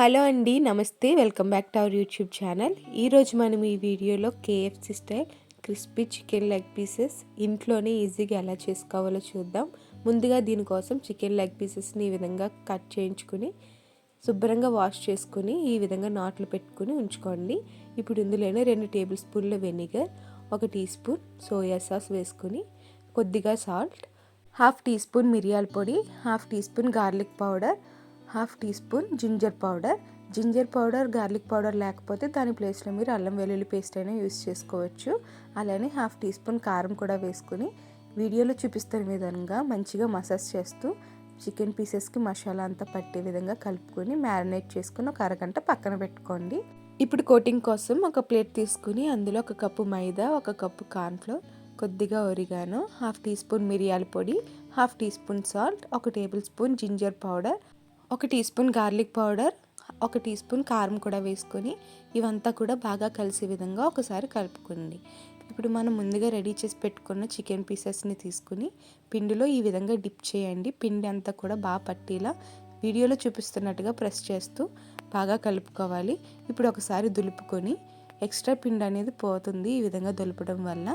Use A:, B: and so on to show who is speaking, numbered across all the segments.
A: Hello అండి నమస్తే. Welcome back to our YouTube channel. ఈరోజు మనం ఈ వీడియోలో KFC style crispy chicken leg pieces ఇంట్లోనే ఈజీగా ఎలా చేసుకోవాలో చూద్దాం. ముందుగా దీనికోసం చికెన్ లెగ్ పీసెస్ని ఈ విధంగా కట్ చేయించుకుని శుభ్రంగా వాష్ చేసుకుని ఈ విధంగా నాట్లు పెట్టుకుని ఉంచుకోండి. ఇప్పుడు ఇందులోనే రెండు టేబుల్ స్పూన్ల వెనిగర్ ఒక టీ స్పూన్ సోయా సాస్ వేసుకుని కొద్దిగా సాల్ట్ హాఫ్ టీ స్పూన్ మిరియాల పొడి half teaspoon garlic powder half teaspoon ginger powder. Ginger powder garlic powder లేకపోతే దాని ప్లేస్లో మీరు అల్లం వెల్లుల్లి పేస్ట్ అయినా యూస్ చేసుకోవచ్చు. అలానే హాఫ్ టీ స్పూన్ కారం కూడా వేసుకుని వీడియోలో చూపిస్తున్న విధంగా మంచిగా మసాజ్ చేస్తూ చికెన్ పీసెస్కి మసాలా అంతా పట్టే విధంగా కలుపుకొని మ్యారినేట్ చేసుకుని ఒక అరగంట పక్కన పెట్టుకోండి. ఇప్పుడు కోటింగ్ కోసం ఒక ప్లేట్ తీసుకుని అందులో ఒక కప్పు మైదా ఒక కప్పు కార్న్ఫ్లోర్ కొద్దిగా ఒరిగాను హాఫ్ టీ స్పూన్ మిరియాల పొడి హాఫ్ టీ స్పూన్ సాల్ట్ ఒక టేబుల్ స్పూన్ జింజర్ పౌడర్ ఒక టీ స్పూన్ గార్లిక్ పౌడర్ ఒక టీ స్పూన్ కారం కూడా వేసుకొని ఇవంతా కూడా బాగా కలిసే విధంగా ఒకసారి కలుపుకోండి. ఇప్పుడు మనం ముందుగా రెడీ చేసి పెట్టుకున్న చికెన్ పీసెస్ని తీసుకుని పిండిలో ఈ విధంగా డిప్ చేయండి. పిండి అంతా కూడా బాగా పట్టేలా వీడియోలో చూపిస్తున్నట్టుగా ప్రెస్ చేస్తూ బాగా కలుపుకోవాలి. ఇప్పుడు ఒకసారి దులుపుకొని ఎక్స్ట్రా పిండి అనేది పోతుంది ఈ విధంగా దులపడం వల్ల.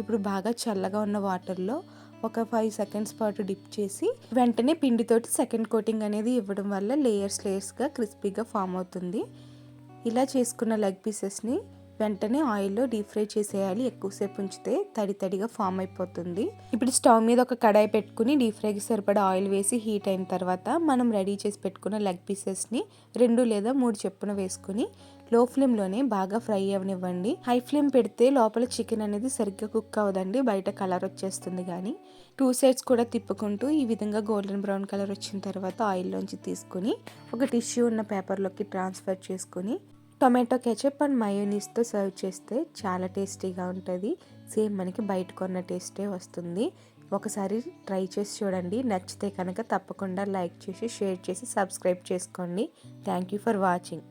A: ఇప్పుడు బాగా చల్లగా ఉన్న వాటర్లో ఒక ఫైవ్ సెకండ్స్ పాటు డిప్ చేసి వెంటనే పిండితోటి సెకండ్ కోటింగ్ అనేది ఇవ్వడం వల్ల లేయర్స్ లేయర్స్గా క్రిస్పీగా ఫామ్ అవుతుంది. ఇలా చేసుకున్న లెగ్ పీసెస్ని వెంటనే ఆయిల్లో డీప్ ఫ్రై చేసేయాలి. ఎక్కువసేపు ఉంచితే తడి తడిగా ఫామ్ అయిపోతుంది. ఇప్పుడు స్టవ్ మీద ఒక కడాయి పెట్టుకుని డీప్ ఫ్రైకి సరిపడా ఆయిల్ వేసి హీట్ అయిన తర్వాత మనం రెడీ చేసి పెట్టుకున్న లెగ్ పీసెస్ని రెండు లేదా మూడు చెప్పున వేసుకుని లో ఫ్లేమ్లోనే బాగా ఫ్రై అవనివ్వండి హై ఫ్లేమ్ పెడితే లోపల చికెన్ అనేది సరిగ్గా కుక్ అవ్వదండి. బయట కలర్ వచ్చేస్తుంది కానీ. టూ సైడ్స్ కూడా తిప్పుకుంటూ ఈ విధంగా గోల్డెన్ బ్రౌన్ కలర్ వచ్చిన తర్వాత ఆయిల్లోంచి తీసుకుని ఒక టిష్యూ ఉన్న పేపర్లోకి ట్రాన్స్ఫర్ చేసుకుని టొమాటో కెచప్ అండ్ మయోనీస్తో సర్వ్ చేస్తే చాలా టేస్టీగా ఉంటుంది. సేమ్ మనకి బయట కొన్న టేస్టే వస్తుంది. ఒకసారి ట్రై చేసి చూడండి. నచ్చితే కనుక తప్పకుండా లైక్ చేసి షేర్ చేసి సబ్స్క్రైబ్ చేసుకోండి. Thank you for watching